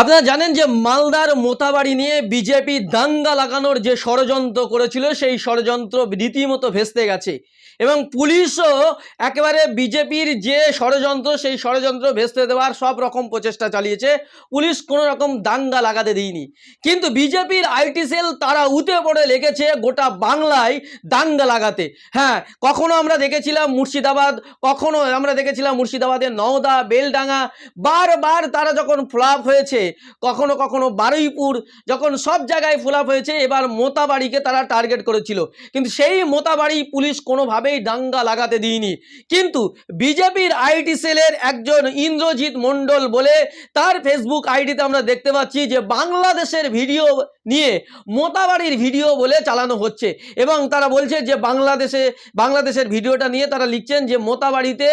আপনারা জানেন যে মালদার মোতাবাড়ি নিয়ে বিজেপি দাঙ্গা লাগানোর যে ষড়যন্ত্র করেছিল, সেই ষড়যন্ত্র রীতিমতো ভেস্তে গেছে। এবং পুলিশও একেবারে বিজেপির যে ষড়যন্ত্র, সেই ষড়যন্ত্র ভেস্তে দেওয়ার সব রকম প্রচেষ্টা চালিয়েছে। পুলিশ কোনো রকম দাঙ্গা লাগাতে দিইনি কিন্তু বিজেপির আইটি সেল তারা উঠে পড়ে লেগেছে গোটা বাংলায় দাঙ্গা লাগাতে। হ্যাঁ কখনো আমরা দেখেছিলাম মুর্শিদাবাদ, কখনো আমরা দেখেছিলাম মুর্শিদাবাদের নওদা, বেলডাঙ্গা। বারবার তারা যখন ফ্লাপ হয়েছে কখনো কখনো বারুইপুর যখন সব জায়গায় ফ্লাপ হয়েছে, এবার মোতাবাড়িকে তারা টার্গেট করেছিল। কিন্তু সেই মোতাবাড়ি পুলিশ কোনোভাবেই দাঙ্গা লাগাতে দিইনি। কিন্তু বিজেপির আইটি সেলের একজন ইন্দ্রজিৎ মণ্ডল বলে তার ফেসবুক আইডিতে আমরা দেখতে পাচ্ছি যে, বাংলাদেশের ভিডিও নিয়ে মোতাবাড়ির ভিডিও বলে চালানো হচ্ছে। এবং তারা বলছে যে, বাংলাদেশে, বাংলাদেশের ভিডিওটা নিয়ে তারা লিখছেন যে, মোতাবাড়িতে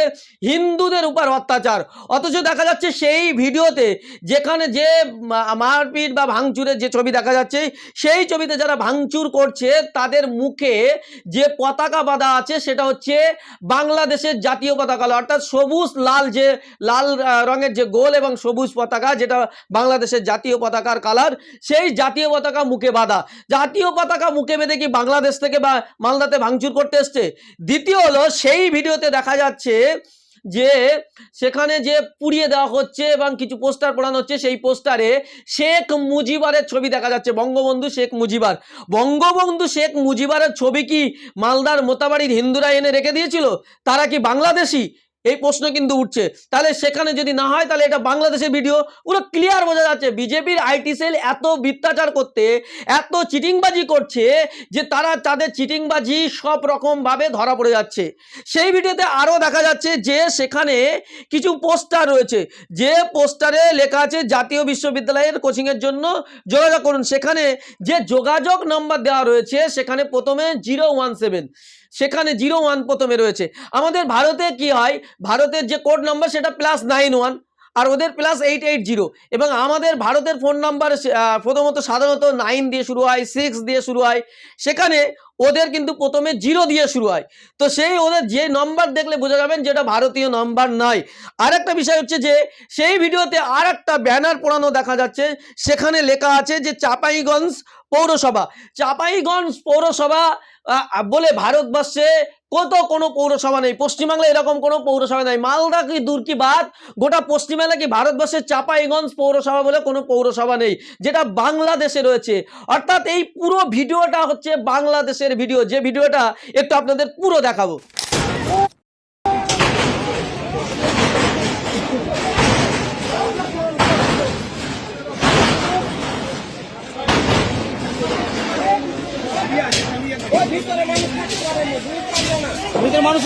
হিন্দুদের উপর অত্যাচার। অথচ দেখা যাচ্ছে সেই ভিডিওতে যেখানে যে মারপিট বা ভাঙচুরের যে ছবি দেখা যাচ্ছে, সেই ছবিতে যারা ভাঙচুর করছে, তাদের মুখে যে পতাকা বাঁধা আছে, সেটা হচ্ছে বাংলাদেশের জাতীয় পতাকা, অর্থাৎ সবুজ লাল যে, লাল রঙের যে গোল এবং সবুজ পতাকা, যেটা বাংলাদেশের জাতীয় পতাকার কালার, সেই জাতীয় পতাকা মুখে বাঁধা। জাতীয় পতাকা মুখে বেঁধে কি বাংলাদেশ থেকে বা মালদাতে ভাঙচুর করতে এসছে? দ্বিতীয় হলো, সেই ভিডিওতে দেখা যাচ্ছে যে সেখানে যে পুড়িয়ে দেওয়া হচ্ছে এবং কিছু পোস্টার পড়ানো হচ্ছে, সেই পোস্টারে শেখ মুজিবারের ছবি দেখা যাচ্ছে। বঙ্গবন্ধু শেখ মুজিবার। বঙ্গবন্ধু শেখ মুজিবারের ছবি কি মালদার মোতাবাড়ির হিন্দুরা এনে রেখে দিয়েছিল? তারা কি বাংলাদেশি? এই প্রশ্ন কিন্তু উঠছে। তাহলে সেখানে যদি না হয়, তাহলে এটা বাংলাদেশের ভিডিও পুরো ক্লিয়ার বোঝা যাচ্ছে, বিজেপির আইটি সেল এত মিথ্যাচার করতে, এত চিটিংবাজি করছে যে তারা তাদের চিটিংবাজি সব রকমভাবে ধরা পড়ে যাচ্ছে। সেই ভিডিওতে আরও দেখা যাচ্ছে যে সেখানে কিছু পোস্টার রয়েছে। যে পোস্টারে লেখা আছে, জাতীয় বিশ্ববিদ্যালয়ের কোচিংয়ের জন্য যোগাযোগ করুন। সেখানে যে যোগাযোগ নাম্বার দেওয়া রয়েছে, সেখানে প্রথমে জিরো ওয়ান সেভেন সেখানে জিরো ওয়ান প্রথমে রয়েছে। আমাদের ভারতে কি হয়? ভারতের যে কোড নাম্বার সেটা প্লাস নাইন ওয়ান আর ওদের প্লাস এইট এইট জিরো এবং আমাদের ভারতের ফোন নাম্বার প্রথমত সাধারণত নাইন দিয়ে শুরু হয় সিক্স দিয়ে শুরু হয়। সেখানে ওদের কিন্তু প্রথমে জিরো দিয়ে শুরু হয়। তো সেই ওদের যে নম্বর দেখলে বোঝা যাবেন যেটা ভারতীয় নম্বর নয়। আরেকটা বিষয় হচ্ছে যে, সেই ভিডিওতে আর একটা ব্যানার পড়ানো দেখা যাচ্ছে। সেখানে লেখা আছে যে চাপাইগঞ্জ পৌরসভা। চাপাইগঞ্জ পৌরসভা বলে ভারতবর্ষে কত কোনো পৌরসভা নেই? পশ্চিমবাংলায় এরকম কোনো পৌরসভা নেই। মালদা কি দূর কি বাদ? গোটা পশ্চিমবাংলা কি ভারতবর্ষের চাপাইগঞ্জ পৌরসভা বলে কোনো পৌরসভা নেই, যেটা বাংলাদেশে রয়েছে। অর্থাৎ এই পুরো ভিডিওটা হচ্ছে বাংলাদেশের ভিডিও। যে ভিডিওটা একটু আপনাদের পুরো দেখাবো। ভিতরে মানুষ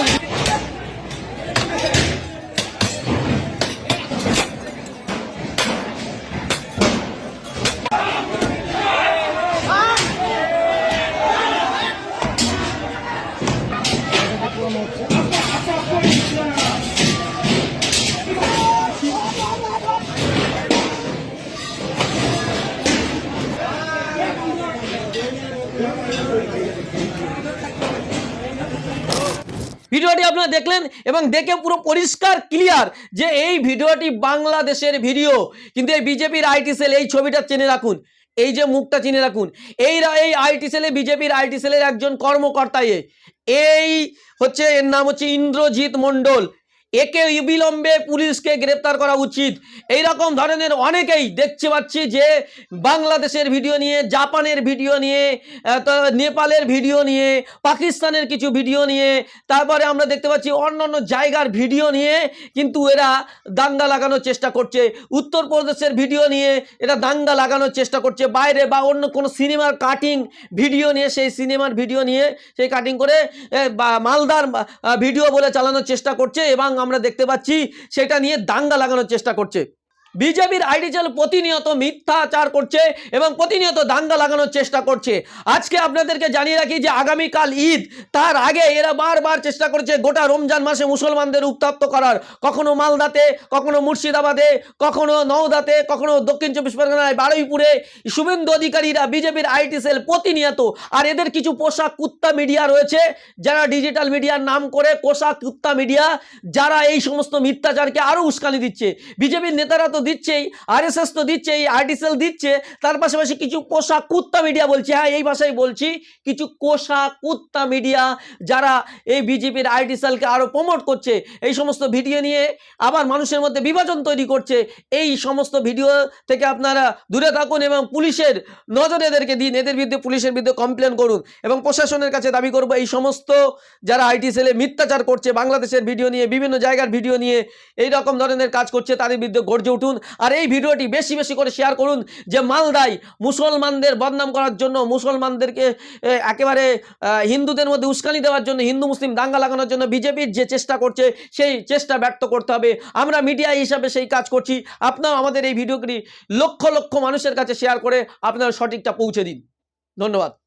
ভিডিওটি আপনারা দেখলেন এবং দেখে পুরো পরিষ্কার ক্লিয়ার যে এই ভিডিওটি বাংলাদেশের ভিডিও কিন্তু এই বিজেপির আইটি সেল এই ছবিটা চেনে রাখুন। এই যে মুখটা চিনে রাখুন। এই এই আইটি সেলে বিজেপির আইটি সেলের একজন কর্মকর্তা এই হচ্ছে এর নাম হচ্ছে ইন্দ্রজিৎ মণ্ডল। একে বিলম্বে পুলিশকে গ্রেপ্তার করা উচিত। এই রকম ধরনের অনেকেই দেখতে পাচ্ছি যে বাংলাদেশের ভিডিও নিয়ে, জাপানের ভিডিও নিয়ে নেপালের ভিডিও নিয়ে, পাকিস্তানের কিছু ভিডিও নিয়ে, তারপরে আমরা দেখতে পাচ্ছি অন্য অন্য জায়গার ভিডিও নিয়ে কিন্তু এরা দাঙ্গা লাগানোর চেষ্টা করছে। উত্তরপ্রদেশের ভিডিও নিয়ে এরা দাঙ্গা লাগানোর চেষ্টা করছে। বাইরে বা অন্য কোনো সিনেমার কাটিং ভিডিও নিয়ে, সেই সিনেমার ভিডিও নিয়ে, সেই কাটিং করে মালদার ভিডিও বলে চালানোর চেষ্টা করছে এবং আমরা দেখতে পাচ্ছি সেটা নিয়ে দাঙ্গা লাগানোর চেষ্টা করছে। বিজেপির আইডি চ্যানেল প্রতিনিয়ত মিথ্যাচার করছে এবং প্রতিনিয়ত দাঙ্গা লাগানোর চেষ্টা করছে। আজকে আপনাদেরকে জানিয়ে রাখি যে আগামীকাল ঈদ, তার আগে এরা বারবার চেষ্টা করছে গোটা রমজান মাসে মুসলমানদের উত্তপ্ত করার। কখনো মালদাতে, কখনো মুর্শিদাবাদে, কখনো নওদাতে, কখনো দক্ষিণ চব্বিশ পরগনায়, বারুইপুরে। শুভেন্দু অধিকারীরা বিজেপির আইটি সেল প্রতিনিয়ত, আর এদের কিছু পোশাক কুত্তা মিডিয়া রয়েছে, যারা ডিজিটাল মিডিয়ার নাম করে পোশাক কুত্তা মিডিয়া, যারা এই সমস্ত মিথ্যাচারকে আরও উস্কানি দিচ্ছে। বিজেপির নেতারা তো তো দিচ্ছেই আরএসএস তো দিচ্ছেই আর্টিসেল দিচ্ছে, তার পাশাপাশি কিছু কোষা কুত্তা মিডিয়া বলছে হ্যাঁ এই ভাষায় বলছি, কিছু কোষা কুত্তা মিডিয়া যারা এই বিজেপির আর্টিসেলকে আরও প্রমোট করছে, এই সমস্ত ভিডিও নিয়ে আবার মানুষের মধ্যে বিভাজন তৈরি করছে, এই সমস্ত ভিডিও থেকে আপনারা দূরে থাকুন এবং পুলিশের নজর এদেরকে দিন, এদের বিরুদ্ধে, পুলিশের বিরুদ্ধে কমপ্লেন করুন এবং প্রশাসনের কাছে দাবি করব, এই সমস্ত যারা আইটি সেলে মিথ্যাচার করছে, বাংলাদেশের ভিডিও নিয়ে, বিভিন্ন জায়গার ভিডিও নিয়ে, এই রকম ধরনের কাজ করছে, তাদের বিরুদ্ধে গর্জে উঠুন। আর এই ভিডিওটি বেশি বেশি করে শেয়ার করুন যে মালদায় মুসলমানদের বদনাম করার জন্য, মুসলমানদেরকে একেবারে হিন্দুদের মধ্যে উস্কানি দেওয়ার জন্য, হিন্দু, মুসলিম দাঙ্গা লাগানোর জন্য বিজেপির যে চেষ্টা করছে, সেই চেষ্টা ব্যর্থ করতে হবে। আমরা মিডিয়া হিসাবে সেই কাজ করছি। আপনারা আমাদের এই ভিডিওটি লক্ষ লক্ষ মানুষের কাছে শেয়ার করে আপনারা সঠিকটা পৌঁছে দিন। ধন্যবাদ।